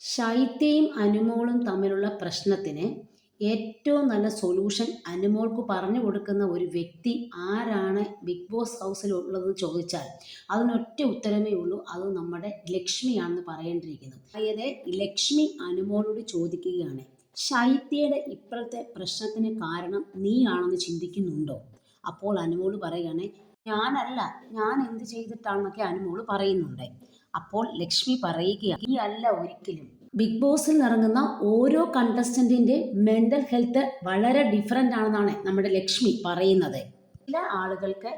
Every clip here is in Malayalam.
ശൈത്യയും അനുമോളും തമ്മിലുള്ള പ്രശ്നത്തിന് ഏറ്റവും നല്ല സൊല്യൂഷൻ അനുമോൾക്ക് പറഞ്ഞു കൊടുക്കുന്ന ഒരു വ്യക്തി ആരാണ് ബിഗ് ബോസ് ഹൗസിൽ ഉള്ളതെന്ന് ചോദിച്ചാൽ അതിനൊറ്റ ഉത്തരമേ ഉള്ളൂ. അത് നമ്മുടെ ലക്ഷ്മിയാണെന്ന് പറയേണ്ടിയിരിക്കുന്നു. അതായത് ലക്ഷ്മി അനുമോളോട് ചോദിക്കുകയാണ് ശൈത്യയുടെ ഇപ്പോഴത്തെ പ്രശ്നത്തിന് കാരണം നീയാണെന്ന് ചിന്തിക്കുന്നുണ്ടോ? അപ്പോൾ അനുമോൾ പറയുകയാണ് ഞാനല്ല ഞാൻ എന്ത് ചെയ്തിട്ടാണെന്നൊക്കെ അനുമോൾ പറയുന്നുണ്ട്. അപ്പോൾ ലക്ഷ്മി പറയുക ഈ അല്ല ഒരിക്കലും. ബിഗ് ബോസിൽ ഇറങ്ങുന്ന ഓരോ കണ്ടസ്റ്റന്റിന്റെ മെന്റൽ ഹെൽത്ത് വളരെ ഡിഫറെന്റ് ആണെന്നാണ് നമ്മുടെ ലക്ഷ്മി പറയുന്നത്. ചില ആളുകൾക്ക്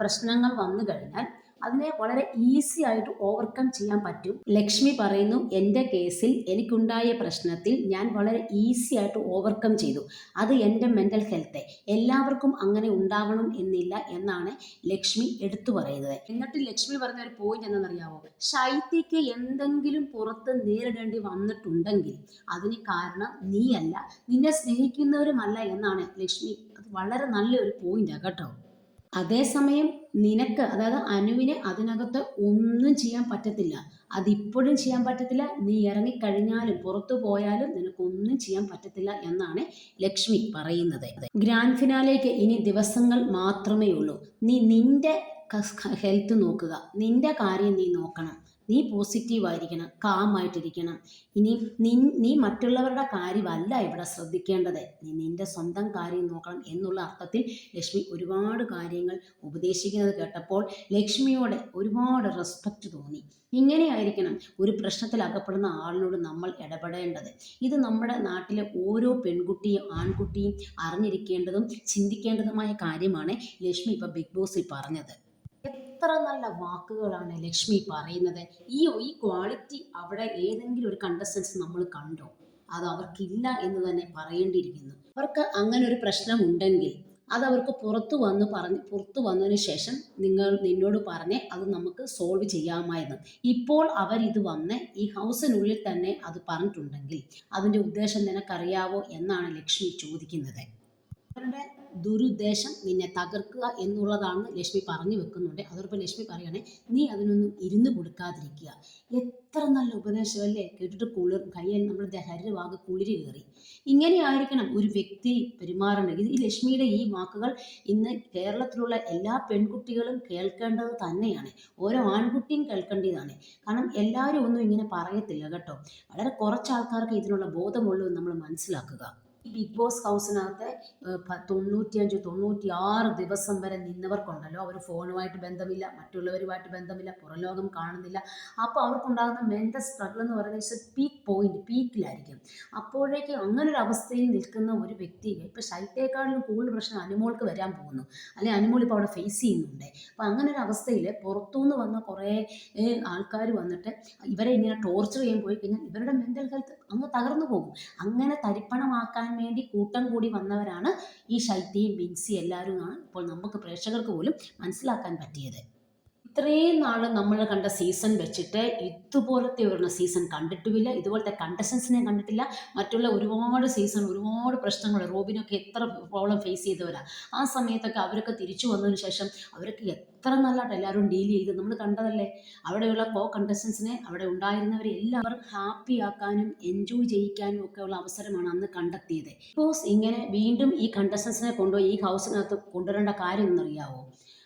പ്രശ്നങ്ങൾ വന്നു കഴിഞ്ഞാൽ അതിനെ വളരെ ഈസി ആയിട്ട് ഓവർകം ചെയ്യാൻ പറ്റും. ലക്ഷ്മി പറയുന്നു എന്റെ കേസിൽ എനിക്കുണ്ടായ പ്രശ്നത്തിൽ ഞാൻ വളരെ ഈസി ആയിട്ട് ഓവർകം ചെയ്തു. അത് എന്റെ മെന്റൽ ഹെൽത്ത് എല്ലാവർക്കും അങ്ങനെ ഉണ്ടാവണം എന്നില്ല എന്നാണ് ലക്ഷ്മി എടുത്തു പറയുന്നത്. എന്നിട്ട് ലക്ഷ്മി പറഞ്ഞ ഒരു പോയിന്റ് എന്താണെന്നറിയാമോ ശൈത്യക്ക് എന്തെങ്കിലും പുറത്ത് നേരിടേണ്ടി വന്നിട്ടുണ്ടെങ്കിൽ അതിന് കാരണം നീയല്ല നിന്നെ സ്നേഹിക്കുന്നവരുമല്ല എന്നാണ് ലക്ഷ്മി. അത് വളരെ നല്ലൊരു പോയിന്റാണ് കേട്ടോ. അതേസമയം നിനക്ക് അതായത് അനുവിന് അതിനകത്ത് ഒന്നും ചെയ്യാൻ പറ്റത്തില്ല. അതിപ്പോഴും ചെയ്യാൻ പറ്റത്തില്ല. നീ ഇറങ്ങിക്കഴിഞ്ഞാലും പുറത്തു പോയാലും നിനക്കൊന്നും ചെയ്യാൻ പറ്റത്തില്ല എന്നാണ് ലക്ഷ്മി പറയുന്നത്. ഗ്രാൻഡ് ഫിനാലേക്ക് ഇനി ദിവസങ്ങൾ മാത്രമേ ഉള്ളൂ. നീ നിന്റെ ഹെൽത്ത് നോക്കുക. നിന്റെ കാര്യം നീ നോക്കണം. നീ പോസിറ്റീവായിരിക്കണം കാമായിട്ടിരിക്കണം ഇനി നീ നീ മറ്റുള്ളവരുടെ കാര്യമല്ല ഇവിടെ ശ്രദ്ധിക്കേണ്ടത്. നീ നിന്റെ സ്വന്തം കാര്യം നോക്കണം എന്നുള്ള അർത്ഥത്തിൽ ലക്ഷ്മി ഒരുപാട് കാര്യങ്ങൾ ഉപദേശിക്കുന്നത് കേട്ടപ്പോൾ ലക്ഷ്മിയോട് ഒരുപാട് റെസ്പെക്റ്റ് തോന്നി. ഇങ്ങനെയായിരിക്കണം ഒരു പ്രശ്നത്തിൽ അകപ്പെടുന്ന ആളിനോട് നമ്മൾ ഇടപെടേണ്ടത്. ഇത് നമ്മുടെ നാട്ടിലെ ഓരോ പെൺകുട്ടിയും ആൺകുട്ടിയും അറിഞ്ഞിരിക്കേണ്ടതും ചിന്തിക്കേണ്ടതുമായ കാര്യമാണ് ലക്ഷ്മി ഇപ്പോൾ ബിഗ് ബോസിൽ പറഞ്ഞത്. എത്ര നല്ല വാക്കുകളാണ് ലക്ഷ്മി പറയുന്നത്. ഈ ഈ ക്വാളിറ്റി അവിടെ ഏതെങ്കിലും ഒരു കണ്ടസ്റ്റൻസ് നമ്മൾ കണ്ടോ? അത് അവർക്കില്ല എന്ന് തന്നെ പറയേണ്ടിയിരിക്കുന്നു. അവർക്ക് അങ്ങനെ ഒരു പ്രശ്നം ഉണ്ടെങ്കിൽ അത് അവർക്ക് പുറത്തു വന്ന് പറഞ്ഞ് പുറത്തു വന്നതിന് ശേഷം നിങ്ങൾ നിന്നോട് പറഞ്ഞ് അത് നമുക്ക് സോൾവ് ചെയ്യാമായിരുന്നു. ഇപ്പോൾ അവരിത് വന്ന് ഈ ഹൗസിനുള്ളിൽ തന്നെ അത് പറഞ്ഞിട്ടുണ്ടെങ്കിൽ അതിന്റെ ഉദ്ദേശം നിനക്കറിയാവോ എന്നാണ് ലക്ഷ്മി ചോദിക്കുന്നത്. അവരുടെ ദുരുദ്ദേശം നിന്നെ തകർക്കുക എന്നുള്ളതാണ് ലക്ഷ്മി പറഞ്ഞു വെക്കുന്നുണ്ട്. അതോടൊപ്പം ലക്ഷ്മി പറയണേ നീ അതിനൊന്നും ഇരുന്ന് കൊടുക്കാതിരിക്കുക. എത്ര നല്ല ഉപദേശമല്ലേ കേട്ടിട്ട് കുളിർ കയ്യിൽ നമ്മുടെ ഹരിവാക് കുളിര് കയറി. ഇങ്ങനെയായിരിക്കണം ഒരു വ്യക്തി പെരുമാറേണ്ടത്. ഈ ലക്ഷ്മിയുടെ ഈ വാക്കുകൾ ഇന്ന് കേരളത്തിലുള്ള എല്ലാ പെൺകുട്ടികളും കേൾക്കേണ്ടത് തന്നെയാണ്. ഓരോ ആൺകുട്ടിയും കേൾക്കേണ്ടതാണ്. കാരണം എല്ലാവരും ഒന്നും ഇങ്ങനെ പറയത്തില്ല കേട്ടോ. വളരെ കുറച്ച് ആൾക്കാർക്ക് ഇതിനുള്ള ബോധമുള്ളൂ നമ്മൾ മനസ്സിലാക്കുക. ബിഗ് ബോസ് ഹൗസിനകത്ത് തൊണ്ണൂറ്റിയഞ്ച് തൊണ്ണൂറ്റി ആറ് ദിവസം വരെ നിന്നവർക്കുണ്ടല്ലോ. അവർ ഫോണുമായിട്ട് ബന്ധമില്ല മറ്റുള്ളവരുമായിട്ട് ബന്ധമില്ല പുറലോകം കാണുന്നില്ല. അപ്പോൾ അവർക്കുണ്ടാകുന്ന മെന്റൽ സ്ട്രഗിൾ എന്ന് പറയുന്നത് പീക്ക് പോയിന്റ് പീക്കിലായിരിക്കും. അപ്പോഴേക്കും അങ്ങനെ ഒരു അവസ്ഥയിൽ നിൽക്കുന്ന ഒരു വ്യക്തിയെ ഇപ്പോൾ ശൈത്യേക്കാളിലും കൂടുതൽ പ്രശ്നം അനുമോൾക്ക് വരാൻ പോകുന്നു. അല്ലെങ്കിൽ അനുമോൾ ഇപ്പോൾ അവിടെ ഫേസ് ചെയ്യുന്നുണ്ട്. അപ്പോൾ അങ്ങനെ ഒരു അവസ്ഥയിൽ പുറത്തുനിന്ന് വന്ന കുറേ ആൾക്കാർ വന്നിട്ട് ഇവരെ ഇങ്ങനെ ടോർച്ചർ ചെയ്യാൻ പോയി കഴിഞ്ഞാൽ ഇവരുടെ മെന്റൽ ഹെൽത്ത് അങ്ങ് തകർന്നു പോകും. അങ്ങനെ തരിപ്പണമാക്കാൻ വേണ്ടി കൂട്ടം കൂടി വന്നവരാണ് ഈ ശൈത്യയും ബിൻസി എല്ലാവരും ഇപ്പോൾ നമുക്ക് പ്രേക്ഷകർക്ക് പോലും മനസ്സിലാക്കാൻ പറ്റിയത്. ഇത്രയും നാൾ നമ്മൾ കണ്ട സീസൺ വെച്ചിട്ട് ഇതുപോലത്തെ ഒരു സീസൺ കണ്ടിട്ടുമില്ല. ഇതുപോലത്തെ കണ്ടസ്റ്റൻസിനെ കണ്ടിട്ടില്ല. മറ്റുള്ള ഒരുപാട് സീസൺ ഒരുപാട് പ്രശ്നങ്ങൾ റോബിനൊക്കെ എത്ര പ്രോബ്ലം ഫേസ് ചെയ്തവരാണ് ആ സമയത്തൊക്കെ അവരൊക്കെ തിരിച്ചു വന്നതിന് ശേഷം അവരൊക്കെ എത്ര നല്ലതായിട്ട് എല്ലാവരും ഡീൽ ചെയ്ത് നമ്മൾ കണ്ടതല്ലേ? അവിടെയുള്ള കോ കണ്ടസ്റ്റൻസിനെ അവിടെ ഉണ്ടായിരുന്നവരെ എല്ലാവരും ഹാപ്പി ആക്കാനും എൻജോയ് ചെയ്യിക്കാനും ഒക്കെ ഉള്ള അവസരമാണ് അന്ന് കണ്ടെത്തിയത്. ബിക്കോസ് ഇങ്ങനെ വീണ്ടും ഈ കണ്ടസ്റ്റൻസിനെ കൊണ്ടുപോയി ഈ ഹൗസിനകത്ത് കൊണ്ടുവരേണ്ട കാര്യം എന്നറിയാവോ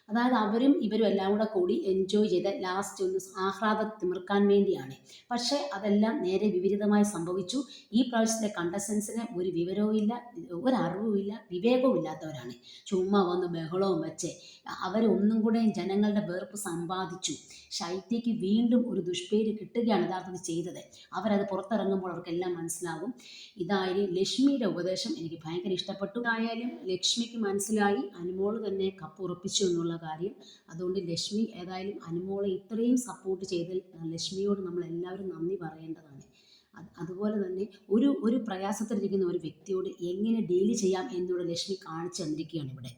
അതായത് അവരും ഇവരും എല്ലാം കൂടെ കൂടി എൻജോയ് ചെയ്ത് ലാസ്റ്റ് ഒന്ന് ആഹ്ലാദം തിമിർക്കാൻ വേണ്ടിയാണ്. പക്ഷേ അതെല്ലാം നേരെ വിപരീതമായി സംഭവിച്ചു. ഈ പ്രാവശ്യത്തെ കണ്ടസ്റ്റൻസിന് ഒരു വിവരവും ഇല്ല ഒരു ഇല്ല വിവേകവും ഇല്ലാത്തവരാണ്. ചുമ്മാ വന്ന് ബഹളവും വെച്ച് അവരൊന്നും കൂടെ ജനങ്ങളുടെ വെറുപ്പ് സമ്പാദിച്ചു. ശൈത്യയ്ക്ക് വീണ്ടും ഒരു ദുഷ്പേര് കിട്ടുകയാണ് യഥാർത്ഥത്തിൽ ചെയ്തത്. അവരത് പുറത്തിറങ്ങുമ്പോൾ അവർക്കെല്ലാം മനസ്സിലാകും ഇതായി ലക്ഷ്മിയുടെ ഉപദേശം എനിക്ക് ഭയങ്കര ഇഷ്ടപ്പെട്ടു. ആയാലും ലക്ഷ്മിക്ക് മനസ്സിലായി. അനുമോൾ തന്നെ കപ്പ് ഉറപ്പിച്ചു എന്നുള്ള കാര്യം. അതുകൊണ്ട് ലക്ഷ്മി ഏതായാലും അനുമോളെ ഇത്രയും സപ്പോർട്ട് ചെയ്ത് ലക്ഷ്മിയോട് നമ്മൾ എല്ലാവരും നന്ദി പറയേണ്ടതാണ്. അതുപോലെ തന്നെ ഒരു ഒരു പ്രയാസത്തിലിരിക്കുന്ന ഒരു വ്യക്തിയോട് എങ്ങനെ ഡീൽ ചെയ്യാം എന്നോട് ലക്ഷ്മി കാണിച്ചു തന്നിരിക്കുകയാണ് ഇവിടെ.